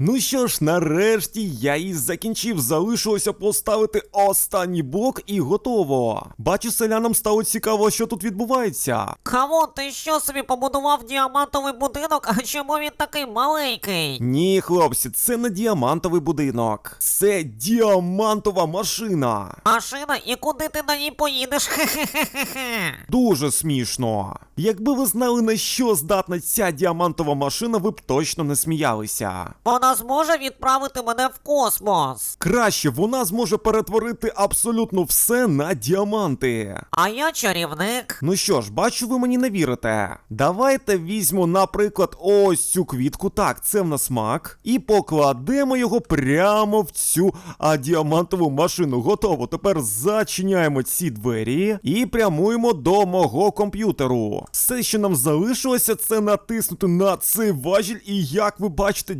Ну що ж, нарешті я її закінчив. Залишилося поставити останній блок і готово. Бачу, селянам стало цікаво, що тут відбувається. Кавун, ти що собі побудував діамантовий будинок, а чому він такий маленький? Ні, хлопці, це не діамантовий будинок. Це діамантова машина. Машина, і куди ти на ній поїдеш? Хе-хе-хе-хе. Дуже смішно. Якби ви знали, на що здатна ця діамантова машина, ви б точно не сміялися. Вона зможе відправити мене в космос. Краще вона зможе перетворити абсолютно все на діаманти. А я чарівник. Ну що ж, бачу, ви мені не вірите. Давайте візьмемо, наприклад, ось цю квітку. Так, це в нас мак. І покладемо його прямо в цю а, діамантову машину. Готово. Тепер зачиняємо ці двері і прямуємо до мого комп'ютеру. Все, що нам залишилося, це натиснути на цей важіль, і як ви бачите,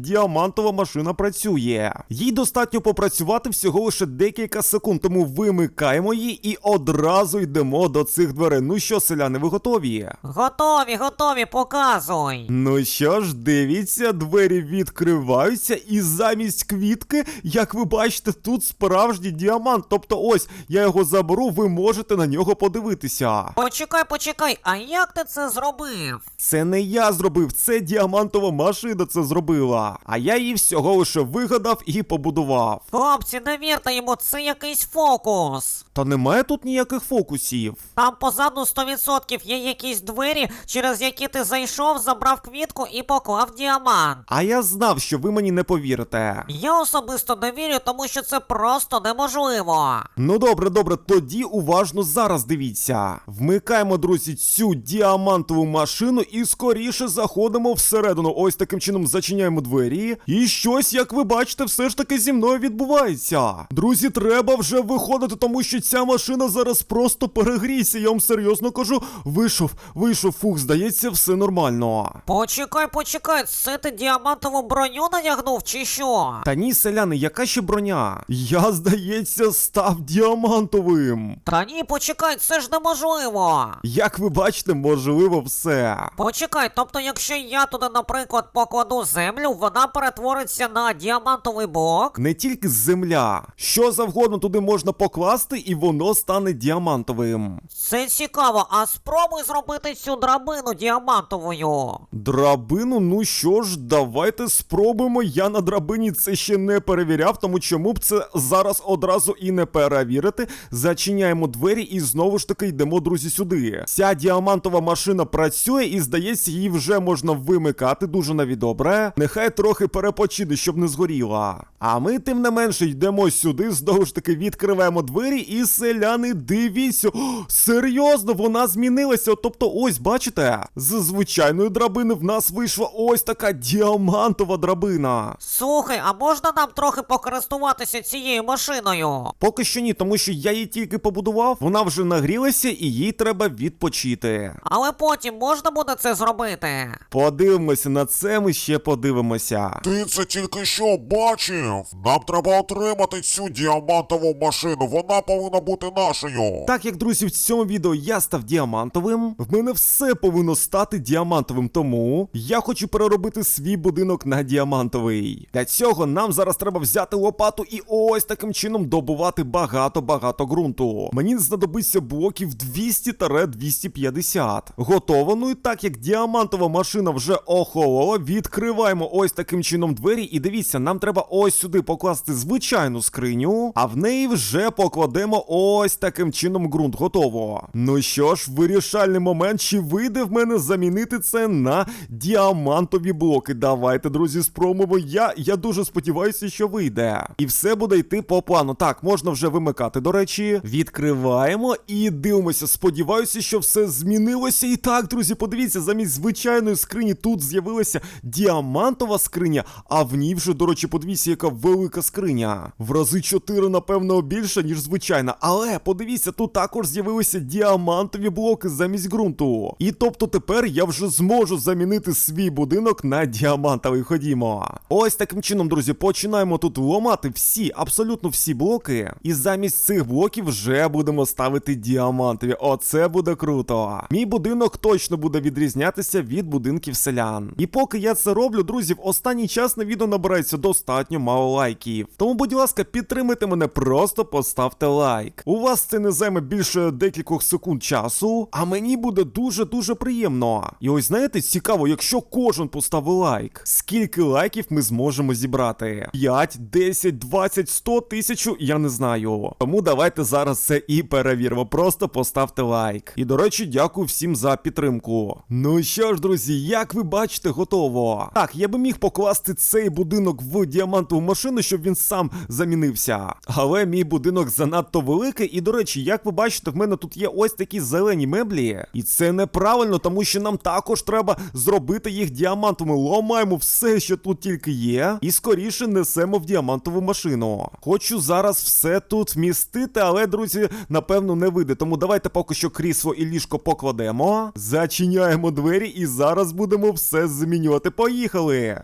діамантова машина працює. Їй достатньо попрацювати всього лише декілька секунд, тому вимикаємо її і одразу йдемо до цих дверей. Ну що, селяни, ви готові? Готові, готові, показуй. Ну що ж, дивіться, двері відкриваються, і замість квітки, як ви бачите, тут справжній діамант. Тобто, ось я його заберу, ви можете на нього подивитися. Почекай, почекай, а як ти це зробив? Це не я зробив, це діамантова машина це зробила. А я її всього лише вигадав і побудував. Хлопці, не вірте йому, це якийсь фокус. Та немає тут ніяких фокусів. Там позаду 100% є якісь двері, через які ти зайшов, забрав квітку і поклав діамант. А я знав, що ви мені не повірите. Я особисто не вірю, тому що це просто неможливо. Ну добре, добре, тоді уважно зараз дивіться. Вмикаємо, друзі, цю діамантову машину і скоріше заходимо всередину. Ось таким чином зачиняємо двері. І щось, як ви бачите, все ж таки зі мною відбувається. Друзі, треба вже виходити, тому що ця машина зараз просто перегрійся. Я вам серйозно кажу. Вийшов, вийшов, фух, здається, все нормально. Почекай, почекай, це ти діамантову броню надягнув чи що? Та ні, селяни, яка ще броня? Я, здається, став діамантовим. Та ні, почекай, це ж неможливо. Як ви бачите, можливо, все. Почекай, тобто, якщо я туди, наприклад, покладу землю, вона перетвориться на діамантовий блок. Не тільки земля, що завгодно туди можна покласти, і воно стане діамантовим. Це цікаво, а спробуй зробити цю драбину діамантовою. Драбину, ну що ж, давайте спробуємо. Я на драбині це ще не перевіряв, тому чому б це зараз одразу і не перевірити. Зачиняємо двері і знову ж таки йдемо, друзі, сюди. Ця діамантова машина працює і, здається, її вже можна вимикати дуже навіть добре. Нехай трохи перепочине, щоб не згоріла. А ми, тим не менше, йдемо сюди, знову ж таки відкриваємо двері, і селяни, дивіться. О, серйозно, вона змінилася. Тобто, ось, бачите, з звичайної драбини в нас вийшла ось така діамантова драбина. Слухай, а можна нам трохи покористуватися цією машиною? Поки що ні, тому що я її тільки побудував, вона вже нагрілася і їй треба відпочити. Але потім можна буде це зробити. Подивимося на це, ми ще подивимося. Ти це тільки що бачив? Нам треба отримати цю діамантову машину. Вона повинна бути нашою. Так як, друзі, в цьому відео я став діамантовим, в мене все повинно стати діамантовим, тому я хочу переробити свій будинок на діамантовий. Для цього нам зараз треба взяти лопату і ось таким чином добувати багато-багато ґрунту. Мені знадобиться блоків 200-250. Готово. Ну і так як діамантова машина вже охолола, відкриваємо ось таким чином двері. І дивіться, нам треба ось сюди покласти звичайну скриню, а в неї вже покладемо ось таким чином ґрунт. Готово. Ну що ж, вирішальний момент, чи вийде в мене замінити це на діамантові блоки. Давайте, друзі, спробуємо. Я, я дуже сподіваюся, що вийде. І все буде йти по плану. Так, можна вже вимикати, до речі. Відкриваємо і дивимося. Сподіваюся, що все змінилося. І так, друзі, подивіться, замість звичайної скрині тут з'явилася діамантова скриня, а в ній вже, до речі, подивіться, яка велика скриня. В рази 4, напевно, більше, ніж звичайна. Але подивіться, тут також з'явилися діамантові блоки замість ґрунту. І тобто тепер я вже зможу замінити свій будинок на діамантовий. Ходімо. Ось таким чином, друзі, починаємо тут ламати всі, абсолютно всі блоки. І замість цих блоків вже будемо ставити діамантові. Оце буде круто. Мій будинок точно буде відрізнятися від будинків селян. І поки я це роблю, друзі, в останній час на відео набирається достатньо мало лайків. Тому, будь ласка, підтримайте мене, просто поставте лайк. У вас це не займе більше декількох секунд часу, а мені буде дуже-дуже приємно. І ось знаєте, цікаво, якщо кожен поставив лайк, скільки лайків ми зможемо зібрати? 5, 10, 20, 100 тисячу, я не знаю. Тому давайте зараз це і перевіримо. Просто поставте лайк. І до речі, дякую всім за підтримку. Ну що ж, друзі, як ви бачите, готово. Так, я би міг покласти цей будинок в діамантову машину, щоб він сам замінився. Але мій будинок занадто великий. І до речі, як ви бачите, в мене тут є ось такі зелені меблі. І це неправильно, тому що нам також треба зробити їх діамантовими. Ломаємо все, що тут тільки є, і скоріше несемо в діамантову машину. Хочу зараз все тут вмістити, але, друзі, напевно, не вийде. Тому давайте поки що крісло і ліжко покладемо. Зачиняємо двері і зараз будемо все змінювати. Поїхали!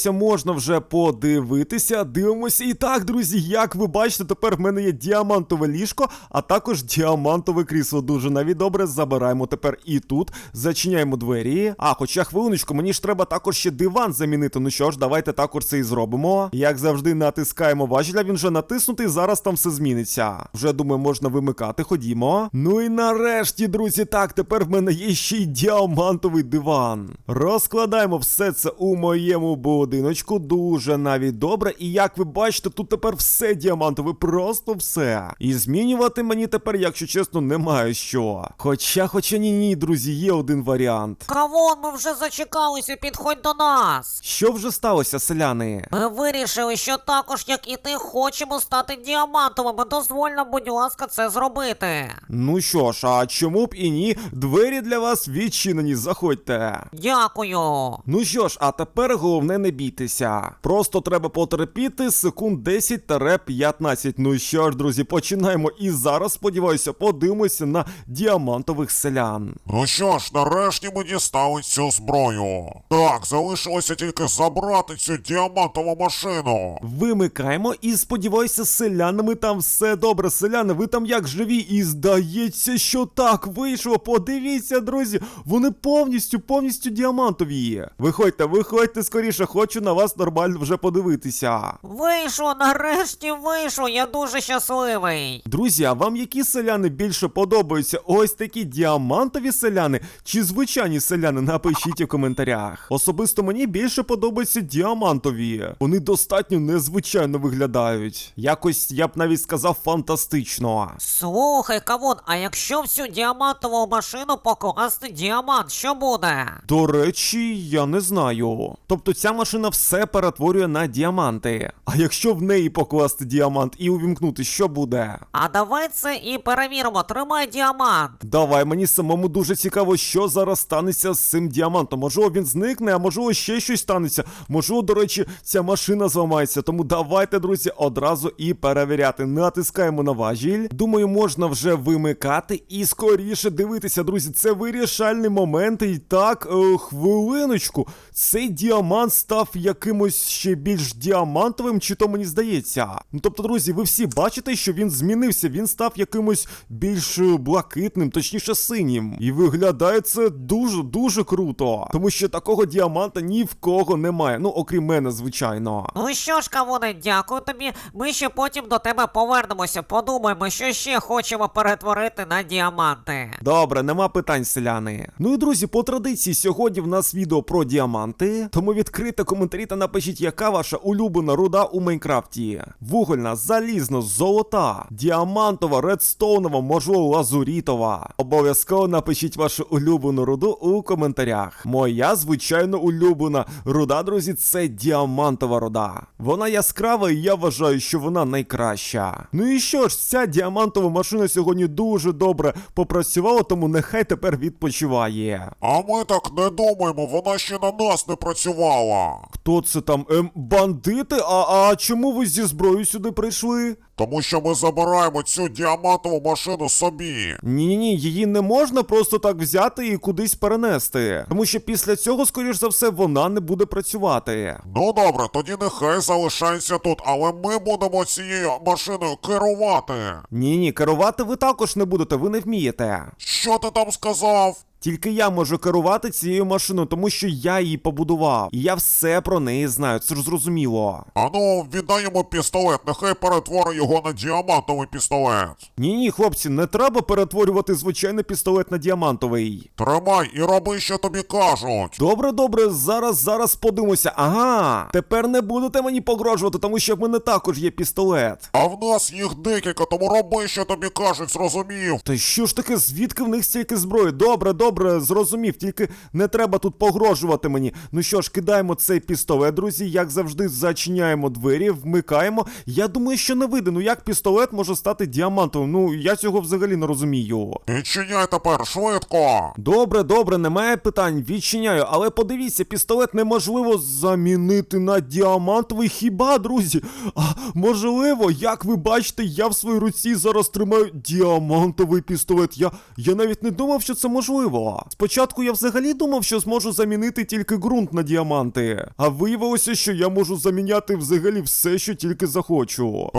Сподіваюся, можна вже подивитися. Дивимося. І так, друзі, як ви бачите, тепер в мене є діамантове ліжко, а також діамантове крісло. Дуже навіть добре. Забираємо тепер і тут. Зачиняємо двері. А, хоча хвилиночку, мені ж треба також ще диван замінити. Ну що ж, давайте також це і зробимо. Як завжди, натискаємо важеля, він вже натиснутий, зараз там все зміниться. Вже думаю, можна вимикати. Ходімо. Ну і нарешті, друзі, так, тепер в мене є ще й діамантовий диван. Розкладаємо все це у моєму будиночку. Дуже навіть добре. І як ви бачите, тут тепер все діамантове, просто все. І змінювати мені тепер, якщо чесно, немає що. Хоча, хоча ні, ні, друзі, є один варіант. Кавон, ми вже зачекалися, підходь до нас. Що вже сталося, селяни? Ми вирішили, що також, як і ти, хочемо стати діамантовими. Дозволь нам, будь ласка, це зробити. Ну що ж, а чому б і ні? Двері для вас відчинені, заходьте. Дякую. Ну що ж, а тепер головне не бійтеся. Просто треба потерпіти секунд 10-15. Ну що ж, друзі, починаємо. І зараз, сподіваюся, подивимося на діамантових селян. Ну що ж, нарешті ми дістали цю зброю. Так, залишилося тільки забрати цю діамантову машину. Вимикаємо і сподіваюся, з селянами там все добре. Селяни, ви там як живі? І здається, що так вийшло. Подивіться, друзі, вони повністю, повністю діамантові. Виходьте, виходьте скоріше, хочу на вас нормально вже подивитися. Вийшло, нарешті вийшло. Я дуже щасливий. Друзі, а вам які селяни більше подобаються? Ось такі діамантові селяни чи звичайні селяни? Напишіть у коментарях. Особисто мені більше подобаються діамантові. Вони достатньо незвичайно виглядають. Якось я б навіть сказав фантастично. Слухай, Кавун, а якщо в цю діамантову машину покласти діамант, що буде? До речі, я не знаю. Тобто ця машина все перетворює на діаманти. А якщо в неї покласти діамант і увімкнути, що буде? А давай це і перевіримо. Тримай діамант. Давай, мені самому дуже цікаво, що зараз станеться з цим діамантом. Можливо, він зникне, а можливо, ще щось станеться. Можливо, до речі, ця машина зламається. Тому давайте, друзі, одразу і перевіряти. Натискаємо на важіль. Думаю, можна вже вимикати і скоріше дивитися, друзі. Це вирішальний момент. І так, е, хвилиночку. Цей діамант став якимось ще більш діамантовим, чи то мені здається. Ну тобто, друзі, ви всі бачите, що він змінився. Він став якимось більш е, блакитним, точніше синім. І виглядає це дуже дуже круто. Тому що такого діаманта ні в кого немає. Ну, окрім мене, звичайно. Ну що ж, Кавуне, дякую тобі. Ми ще потім до тебе повернемося. Подумаємо, що ще хочемо перетворити на діаманти. Добре, нема питань, селяни. Ну і друзі, по традиції, сьогодні в нас відео про діаманти. Тому відкрийте коментарі та напишіть, яка ваша улюблена руда у Майнкрафті. Вугольна, залізна, золота, діамантова, редстоунова, можливо, лазурітова. Обов'язково напишіть вашу улюблену руду у коментарях. Моя, звичайно, улюблена руда, друзі, це діамантова руда. Вона яскрава, і я вважаю, що вона найкраща. Ну і що ж, ця діамантова машина сьогодні дуже добре попрацювала, тому нехай тепер відпочиває. А ми так не думаємо, вона ще на нас не працювала. Хто це там? Ем, бандити? А, а чому ви зі зброєю сюди прийшли? Тому що ми забираємо цю діамантову машину собі. Ні, ні, ні, її не можна просто так взяти і кудись перенести. Тому що після цього, скоріш за все, вона не буде працювати. Ну добре, тоді нехай залишається тут, але ми будемо цією машиною керувати. Ні, ні, керувати ви також не будете, ви не вмієте. Що ти там сказав? Тільки я можу керувати цією машиною, тому що я її побудував. І я все про неї знаю, це ж зрозуміло. Ану, віддай йому пістолет, нехай перетворить його на діамантовий пістолет. Ні, ні, хлопці, не треба перетворювати звичайний пістолет на діамантовий. Тримай і роби, що тобі кажуть. Добре, добре, зараз, зараз подивимося. Ага, тепер не будете мені погрожувати, тому що в мене також є пістолет. А в нас їх декілька, тому роби, що тобі кажуть, зрозумів. Та що ж таке, звідки в них стільки зброї? Добре, добре, зрозумів, тільки не треба тут погрожувати мені. Ну що ж, кидаємо цей пістолет, друзі, як завжди, зачиняємо двері, вмикаємо. Я думаю, що не вийде. Ну як пістолет може стати діамантовим? Ну я цього взагалі не розумію. Відчиняй тепер, швидко. Добре, добре, немає питань, відчиняю, але подивіться, пістолет неможливо замінити на діамантовий хіба, друзі? А можливо, як ви бачите, я в своїй руці зараз тримаю діамантовий пістолет. Я, я навіть не думав, що це можливо. Спочатку я взагалі думав, що зможу замінити тільки ґрунт на діаманти, а виявилося, що я можу заміняти взагалі все, що тільки захочу.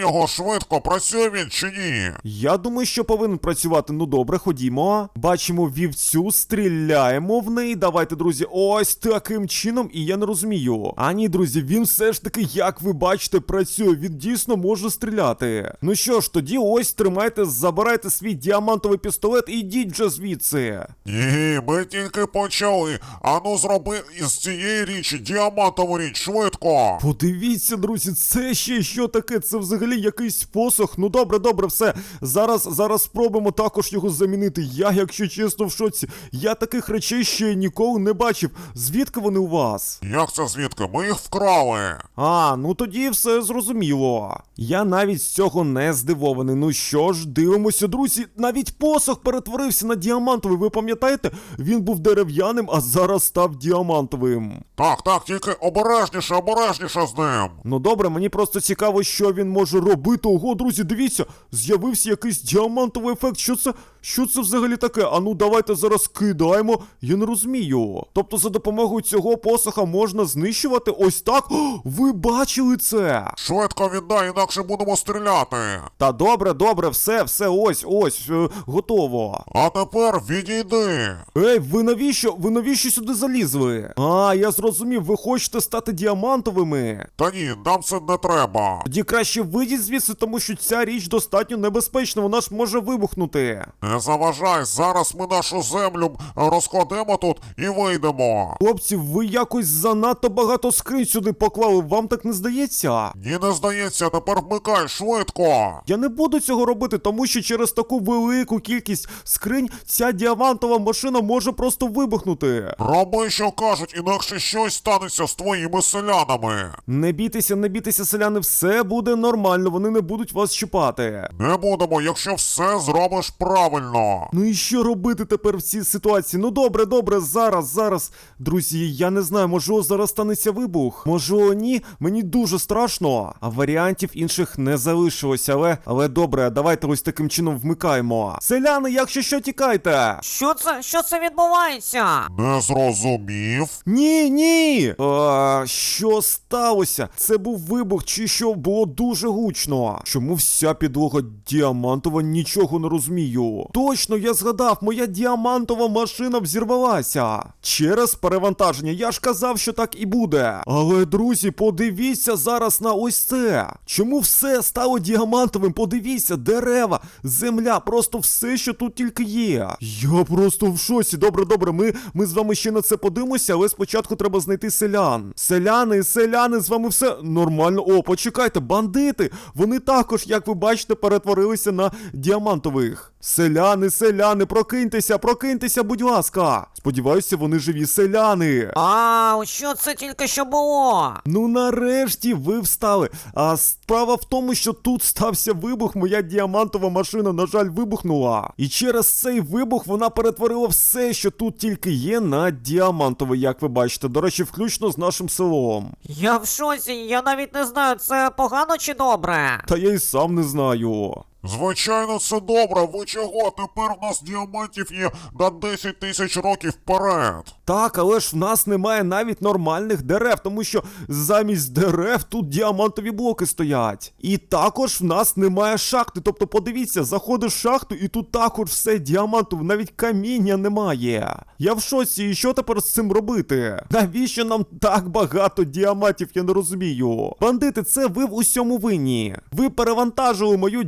Його швидко, працює він чи ні. Я думаю, що повинен працювати. Ну добре, ходімо. Бачимо вівцю, стріляємо в неї. Давайте, друзі, ось таким чином. І я не розумію. А ні, друзі, він все ж таки, як ви бачите, працює. Він дійсно може стріляти. Ну що ж, тоді ось тримайте, забирайте свій діамантовий пістолет і йдіть вже звідси. Ні, ми тільки почали. Ану зроби із цієї річі діамантову річ, швидко. Подивіться, друзі, це ще що таке? Це взагалі якийсь посох. Ну добре, добре, все. Зараз, зараз спробуємо також його замінити. Я, якщо чесно, в шоці. Я таких речей ще ніколи не бачив. Звідки вони у вас? Як це звідки? Ми їх вкрали. А, ну тоді все зрозуміло. Я навіть з цього не здивований. Ну що ж, дивимося, друзі. Навіть посох перетворився на діамантовий. Ви пам'ятаєте? Він був дерев'яним, а зараз став діамантовим. Так, так, тільки обережніше, обережніше з ним. Ну добре, мені просто цікаво, що він може робити. Ого, друзі, дивіться, з'явився якийсь діамантовий ефект. Що це? Що це взагалі таке? А ну давайте зараз кидаємо. Я не розумію. Тобто за допомогою цього посоха можна знищувати ось так. О, ви бачили це? Швидко віддай, інакше будемо стріляти. Та добре, добре, все, все, ось, ось, е, готово. А тепер відійди. Ей, ви навіщо? Ви навіщо сюди залізли? А, я зрозумів, ви хочете стати діамантовими. Та ні, нам це не треба. Тоді краще вийдіть звідси, тому що ця річ достатньо небезпечна, вона ж може вибухнути. Не заважай, зараз ми нашу землю розкладемо тут і вийдемо. Хлопці, ви якось занадто багато скринь сюди поклали, вам так не здається? Ні, не здається, тепер вмикай швидко. Я не буду цього робити, тому що через таку велику кількість скринь ця діамантова машина може просто вибухнути. Роби, що кажуть, інакше щось станеться з твоїми селянами. Не бійтеся, не бійтеся, селяни, все буде нормально, вони не будуть вас чіпати. Не будемо, якщо все зробиш правильно. Ну і що робити тепер в цій ситуації? Ну добре, добре, зараз, зараз. Друзі, я не знаю, може зараз станеться вибух. Може ні, мені дуже страшно. А варіантів інших не залишилось, але але добре, давайте ось таким чином вмикаємо. Селяни, якщо що, тікайте. Що це? Що це відбувається? Не зрозумів. Ні, ні. А, що сталося? Це був вибух, чи що було дуже гучно. Чому вся підлога діамантова нічого не розумію? Точно, я згадав, моя діамантова машина взірвалася. Через перевантаження. Я ж казав, що так і буде. Але, друзі, подивіться зараз на ось це. Чому все стало діамантовим? Подивіться, дерева, земля, просто все, що тут тільки є. Я просто в шоці. Добре, добре, ми, ми з вами ще на це подивимося, але спочатку треба знайти селян. Селяни, селяни, з вами все нормально. О, почекайте, бандити. Вони також, як ви бачите, перетворилися на діамантових. Селяни, селяни, прокиньтеся, прокиньтеся, будь ласка. Сподіваюся, вони живі селяни. А, що це тільки що було? Ну нарешті ви встали. А справа в тому, що тут стався вибух, моя діамантова машина, на жаль, вибухнула. І через цей вибух вона перетворила все, що тут тільки є, на діамантове, як ви бачите. До речі, включно з нашим селом. Я в шоці, я навіть не знаю, це погано чи добре. Добре. Та я й сам не знаю. Звичайно, це добре. Ви чого? Тепер у нас діамантів є на 10 тисяч років вперед. Так, але ж в нас немає навіть нормальних дерев, тому що замість дерев тут діамантові блоки стоять. І також в нас немає шахти. Тобто, подивіться, заходиш в шахту, і тут також все діамантове, навіть каміння немає. Я в шоці, і що тепер з цим робити? Навіщо нам так багато діамантів, я не розумію. Бандити, це ви в усьому винні. Ви перевантажили мою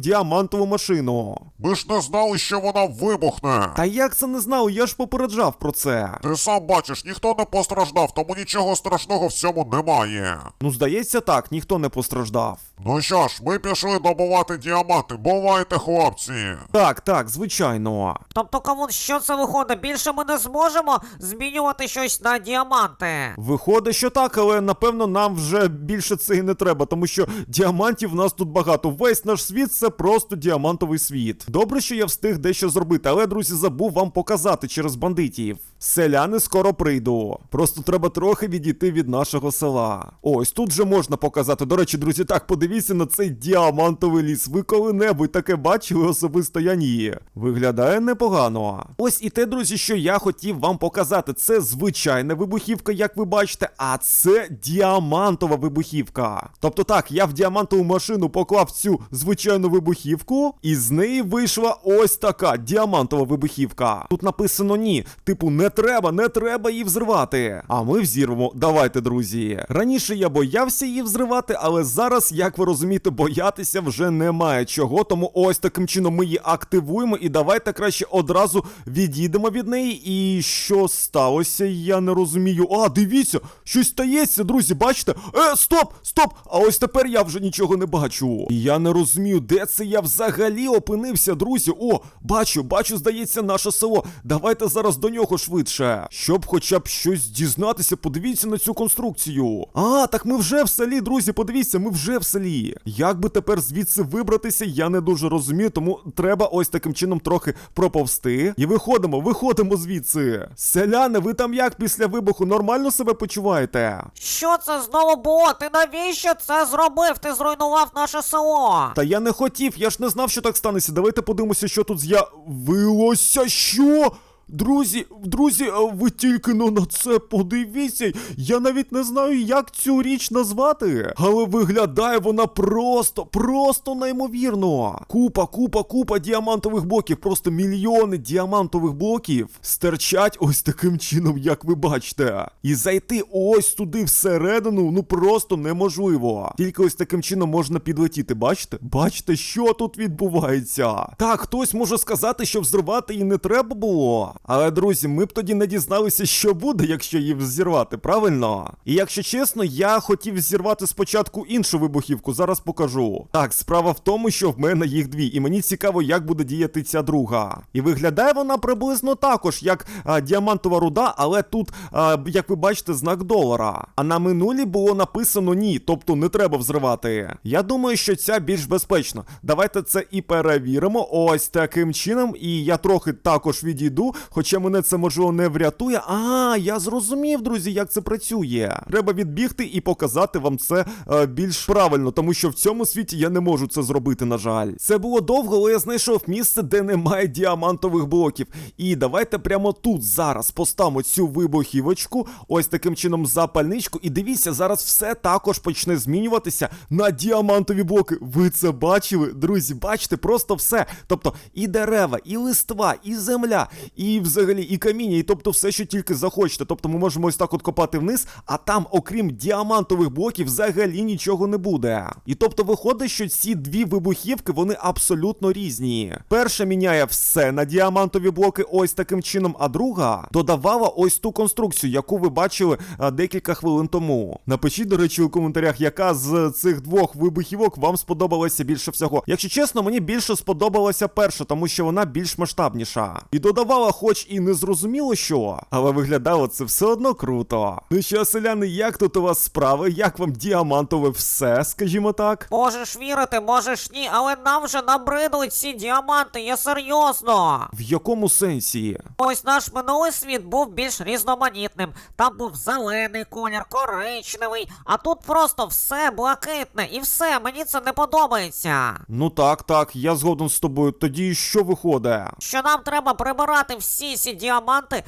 діамантову машину. Ми ж не знали, що вона вибухне. Та як це не знав? Я ж попереджав про це. Ти сам бачиш, ніхто не постраждав, тому нічого страшного в цьому немає. Ну, здається, так, ніхто не постраждав. Ну що ж, ми пішли добувати діаманти. Бувайте, хлопці. Так, так, звичайно. Тобто, кавун, що це виходить? Більше ми не зможемо змінювати щось на діаманти. Виходить, що так, але напевно нам вже більше це і не треба, тому що діамантів в нас тут багато. Весь наш світ це просто діамантовий світ. Добре, що я встиг дещо зробити, але, друзі, забув вам показати через бандитів. Селяни скоро прийду. Просто треба трохи відійти від нашого села. Ось тут же можна показати. До речі, друзі, так подивіться на цей діамантовий ліс. Ви коли-небудь таке бачили особисто я ні. Виглядає непогано. Ось і те, друзі, що я хотів вам показати. Це звичайна вибухівка, як ви бачите, а це діамантова вибухівка. Тобто так, я в діамантову машину поклав цю звичайну вибухівку, і з неї вийшла ось така діамантова вибухівка. Тут написано ні. Типу, не треба, не треба її взривати. А ми взірвемо. Давайте, друзі. Раніше я боявся її взривати, але зараз, як ви розумієте, боятися вже немає чого. Тому ось таким чином ми її активуємо. І давайте краще одразу відійдемо від неї. І що сталося? Я не розумію. А, дивіться, щось стається, друзі, бачите? Е, стоп, стоп! А ось тепер я вже нічого не бачу. Я не розумію, де це я взагалі опинився, друзі. О, бачу, бачу, здається, наше село. Давайте зараз до нього швидше. Щоб хоча б щось дізнатися, подивіться на цю конструкцію. А, так ми вже в селі, друзі, подивіться, ми вже в селі. Як би тепер звідси вибратися, я не дуже розумію, тому треба ось таким чином трохи проповсти. І виходимо, виходимо звідси. Селяни, ви там як після вибуху нормально себе почуваєте? Що це знову було? Ти навіщо це зробив? Ти зруйнував наше село. Та я не хотів, я ж не знав, що так станеться. Давайте подивимося, що тут з'явилося. Що? Друзі, друзі, ви тільки ну на це подивіться. Я навіть не знаю, як цю річ назвати. Але виглядає вона просто, просто неймовірно. Купа, купа, купа діамантових блоків, просто мільйони діамантових блоків стирчать ось таким чином, як ви бачите. І зайти ось туди всередину, ну просто неможливо. Тільки ось таким чином можна підлетіти. Бачите? Бачите, що тут відбувається? Так, хтось може сказати, що взривати її не треба було. Але, друзі, ми б тоді не дізналися, що буде, якщо її взірвати, правильно? І якщо чесно, я хотів зірвати спочатку іншу вибухівку, зараз покажу. Так, справа в тому, що в мене їх дві, і мені цікаво, як буде діяти ця друга. І виглядає вона приблизно також, як а, діамантова руда, але тут, а, як ви бачите, знак долара. А на минулій було написано ні, тобто не треба взривати. Я думаю, що ця більш безпечна. Давайте це і перевіримо. Ось таким чином. І я трохи також відійду, хоча мене це можливо не врятує. А, я зрозумів, друзі, як це працює. Треба відбігти і показати вам це е, більш правильно, тому що в цьому світі я не можу це зробити, на жаль. Це було довго, але я знайшов місце, де немає діамантових блоків. І давайте прямо тут зараз поставимо цю вибухівочку, ось таким чином запальничку. І дивіться, зараз все також почне змінюватися на діамантові блоки. Ви це бачили, друзі? Бачите, просто все. Тобто і дерева, і листва, і земля, і взагалі і каміння, і тобто все, що тільки захочете. Тобто ми можемо ось так от копати вниз, а там, окрім діамантових блоків, взагалі нічого не буде. І тобто виходить, що ці дві вибухівки вони абсолютно різні. Перша міняє все на діамантові блоки, ось таким чином, а друга додавала ось ту конструкцію, яку ви бачили а, декілька хвилин тому. Напишіть, до речі, у коментарях, яка з цих двох вибухівок вам сподобалася більше всього. Якщо чесно, мені більше сподобалася перша, тому що вона більш масштабніша. І додавала хоч і не зрозуміло що, але виглядало це все одно круто. Ну що, селяни, як тут у вас справи? Як вам діамантове все, скажімо так? Можеш вірити, можеш ні, але нам вже набридли ці діаманти, я серйозно. В якому сенсі? Ось наш минулий світ був більш різноманітним. Там був зелений колір, коричневий, а тут просто все блакитне і все, мені це не подобається. Ну так, так, я згоден з тобою. Тоді що виходить? Що нам треба прибирати всі ці діаманти,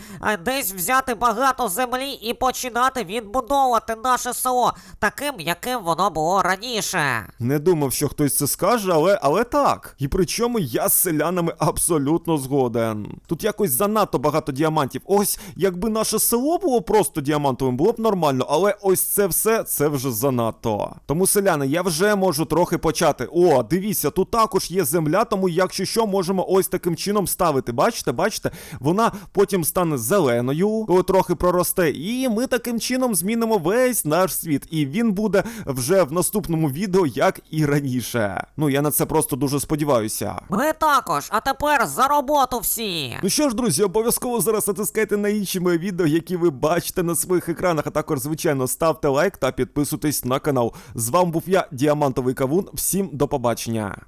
десь взяти багато землі і починати відбудовувати наше село таким, яким воно було раніше. Не думав, що хтось це скаже, але, але так. І причому я з селянами абсолютно згоден. Тут якось занадто багато діамантів. Ось, якби наше село було просто діамантовим, було б нормально, але ось це все це вже занадто. Тому, селяни, я вже можу трохи почати. О, дивіться, тут також є земля, тому якщо що, можемо ось таким чином ставити. Бачите, бачите? Вона потім стане зеленою, трохи проросте, і ми таким чином змінимо весь наш світ. І він буде вже в наступному відео, як і раніше. Ну я на це просто дуже сподіваюся. Ми також, а тепер за роботу всі. Ну що ж, друзі, обов'язково зараз натискайте на інші мої відео, які ви бачите на своїх екранах. А також, звичайно, ставте лайк та підписуйтесь на канал. З вами був я, Діамантовий Кавун. Всім до побачення.